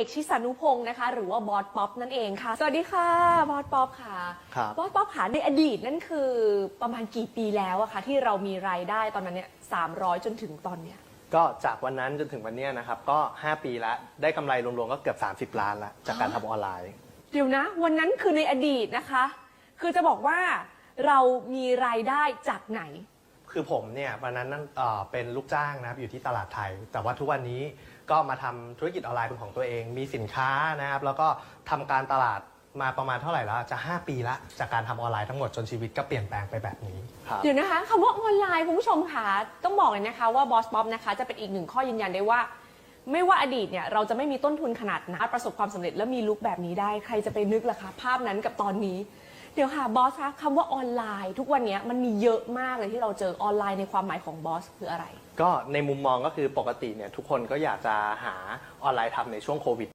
เอกชิสานุพงศ์นะคะ หรือว่าบอสป๊อปนั่นเองค่ะ สวัสดีค่ะบอสป๊อปค่ะครับบอสป๊อปค่ะในอดีตนั่นคือประมาณกี่ปีแล้วอะคะที่เรามีรายได้ตอนนั้นเนี่ยสามร้อยจนถึงตอนเนี้ยก็จากวันนั้นจนถึงวันเนี้ยนะครับ ก็ 5 ปีแล้วได้กำไรรวมๆก็เกือบ 30 ล้านแล้วจากการทำออนไลน์ เดี๋ยวนะ วันนั้นคือในอดีตนะคะ คือจะบอกว่าเรามีรายได้จากไหน คือผมเนี่ยวันนั้นนั่นเอ่อเป็นลูกจ้างนะครับอยู่ที่ตลาดไทย แต่ว่าทุกวันนี้ก็มาทำธุรกิจออนไลน์เป็นของตัวเอง มีสินค้านะครับแล้วก็ทำการตลาดมาประมาณเท่าไหร่แล้วจะ 5 ปีละจากการทำออนไลน์ทั้งหมดจนชีวิตก็เปลี่ยนแปลงไปแบบนี้ ครับ เดี๋ยวนะคะคำว่าออนไลน์คุณผู้ชมค่ะต้องบอกเลยนะคะว่าบอสป๊อปนะคะจะเป็นอีกหนึ่งข้อยืนยันได้ว่า ไม่ว่าอดีตเนี่ยเราจะไม่มีต้นทุนขนาดนั้นประสบความสำเร็จแล้วมีลุคแบบนี้ได้ ใครจะไปนึกล่ะคะภาพนั้นกับตอนนี้ เดี๋ยวค่ะบอสคะคำว่าออนไลน์ ทุกวันนี้มันมีเยอะมากเลยที่เราเจอออนไลน์ในความหมายของบอสคืออะไร ก็ในมุมมองก็คือปกติเนี่ยทุกคนก็อยากจะหาออนไลน์ทำในช่วงโควิด